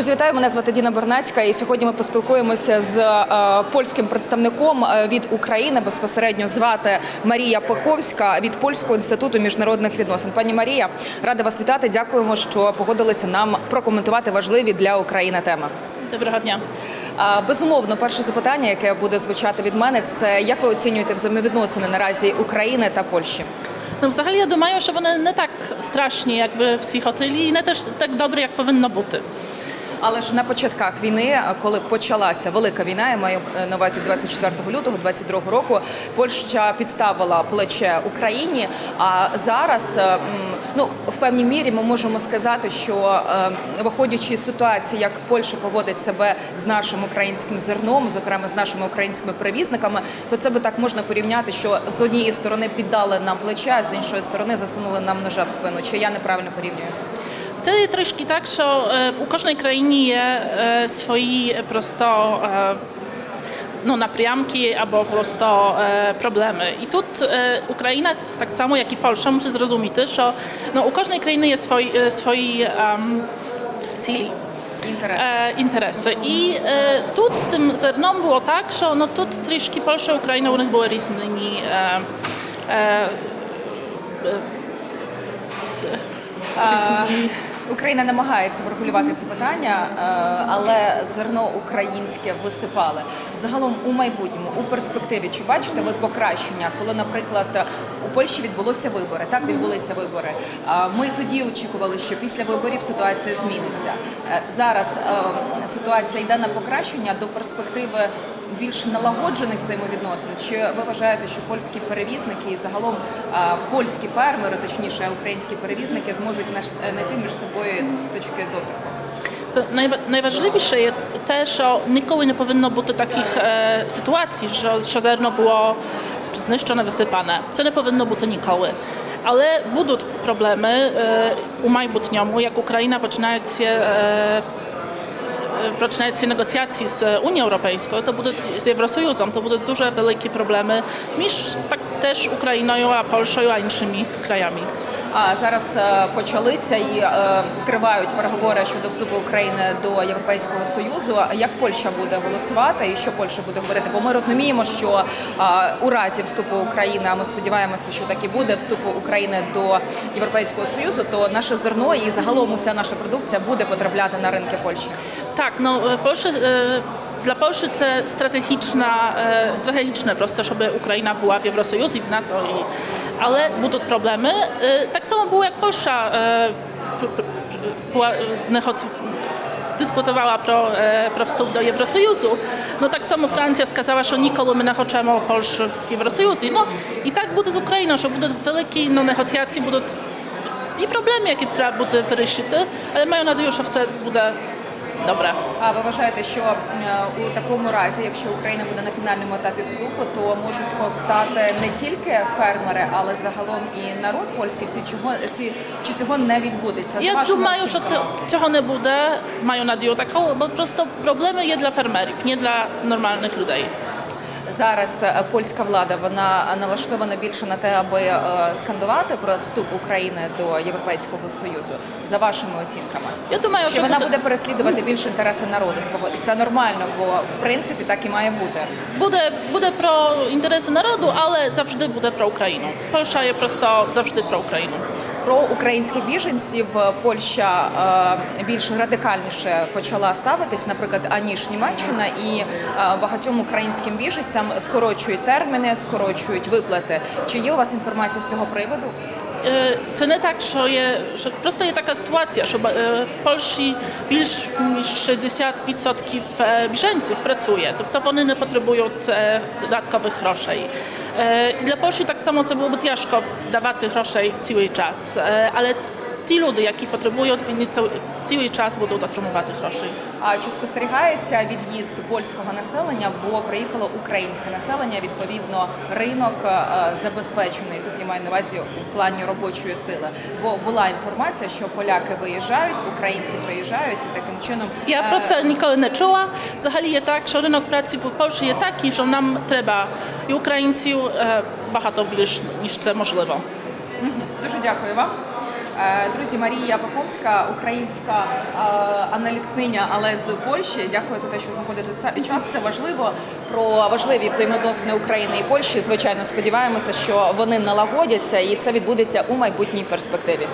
Друзі, вітаю! Мене звати Діна Бернацька, і сьогодні ми поспілкуємося з е, польським представником е, від України. Безпосередньо звати Марія Пеховська від Польського інституту міжнародних відносин. Пані Марія, рада вас вітати. Дякуємо, що погодилися нам прокоментувати важливі для України теми. Доброго дня. Безумовно, перше запитання, яке буде звучати від мене, це як ви оцінюєте взаємовідносини наразі України та Польщі? No, взагалі я думаю, що вони не так страшні, якби всі хотіли, і не теж так добре, як повинно бути. Але ж на початках війни, коли почалася велика війна, я маю е, на увазі 24 лютого 22 року, Польща підставила плече Україні. А зараз, е, ну в певній мірі, ми можемо сказати, що е, виходячи з ситуації, як Польща поводить себе з нашим українським зерном, зокрема з нашими українськими перевізниками, то це би так можна порівняти, що з однієї сторони піддали нам плече, а з іншої сторони засунули нам ножа в спину. Чи я неправильно порівнюю? Це є трошки так, що е, у кожній країні є е, свої просто е, ну, напрямки або просто е, problemy. I тут e, Ukraina, tak samo jak i Polska, musi zrozumieć, що no, у кожної країни є свої, е, свої ем, цілі. Інтерес. e, interesy. I e, тут z tym zerną było tak, że no тут трішки Polska i Ukraina u nich były różnymi e, e, А, Україна намагається врегулювати це питання, е, але зерно українське висипали. Загалом у майбутньому, у перспективі, чи бачите ви покращення, коли, наприклад, у Польщі відбулося вибори? Так відбулися вибори. Ми тоді очікували, що після виборів ситуація зміниться. Е, Зараз е, ситуація йде на покращення до перспективи більш налагоджених взаємовідносин? Чи ви вважаєте, що польські перевізники і загалом польські фермери, точніше українські перевізники, зможуть знайти між собою точки дотику? To najwa- najważniejsze jest te, że nikogo nie powinno być takich e, sytuacji, że, że zerno było czy zniszczone, wysypane. Це не повинно бути ніколи. Але будуть проблеми е, у майбутньому, як Україна починає ці, е, починає ці негоціації з Унією Європейською, то буде з Євросоюзом, то будуть дуже великі проблеми між так теж Україною, а Польщею, а іншими краями. А зараз е, почалися і е, тривають переговори щодо вступу України до Європейського союзу. Як Польща буде голосувати і що Польща буде говорити? Бо ми розуміємо, що е, у разі вступу України, а ми сподіваємося, що так і буде вступу України до Європейського союзу, то наше зерно і загалом уся наша продукція буде потрапляти на ринки Польщі. W Polsce, e, dla Polski to strategiczna, strategiczne prosto, żeby Ukraina była w Eurosojuszu i w NATO, i, ale będą problemy. E, Tak samo było jak Polska e, p- p- była, e, negoc- dyskutowała pro, e, pro wstęp do Eurosojuszu. No tak samo Francja skazała, że nikogo my nie chcemy Polski w Eurosojuszu. No i tak буде з Україною, що будуть великі ну, негоціації, будуть і проблеми, які треба буде вирішити, але маю надію, що все буде добре. А ви вважаєте, що у такому разі, якщо Україна буде на фінальному етапі вступу, то можуть повстати не тільки фермери, але загалом і народ польський? Чи чого ці чи цього не відбудеться? Я думаю, що цього не буде. Маю надію таку, бо просто проблеми є для фермерів, не для нормальних людей. Зараз е, польська влада вона налаштована більше на те, аби е, скандувати про вступ України до Європейського союзу за вашими оцінками. Я думаю, що вона буде, буде переслідувати більше інтереси народу свого, і це нормально, бо в принципі так і має бути. буде, буде про інтереси народу, але завжди буде про Україну. Польща є просто завжди про Україну. Про українських біженців Польща е, більш радикальніше почала ставитись, наприклад, аніж Німеччина, і е, багатьом українським біженцям скорочують терміни, скорочують виплати. Чи є у вас інформація з цього приводу? Е, Це не так, що є, що просто є така ситуація, що е, в Польщі більш ніж 60% е, біженців працює, тобто вони не потребують е, додаткових грошей. Е, І для Польщі так само це byłoby тяжко давати грошей цілий час, Е, але ті люди, які потребують, вони цілий- час будуть отримувати гроші. А чи спостерігається від'їзд польського населення? Бо приїхало українське населення. Відповідно, ринок е, забезпечений. Тут я маю на увазі у плані робочої сили. Бо була інформація, що поляки виїжджають, українці приїжджають і таким чином Я е, про це ніколи не чула. Взагалі є так, що ринок праці в Польщі є такий, що нам треба і українців е, багато більш, ніж це можливо. Дуже дякую вам. Е, Друзі, Марія Пахомська, українська е, аналіткиня, але з Польщі. Дякую за те, що знаходите час. Це важливо про важливі взаємодосини України і Польщі. Звичайно, сподіваємося, що вони налагодяться і це відбудеться у майбутній перспективі.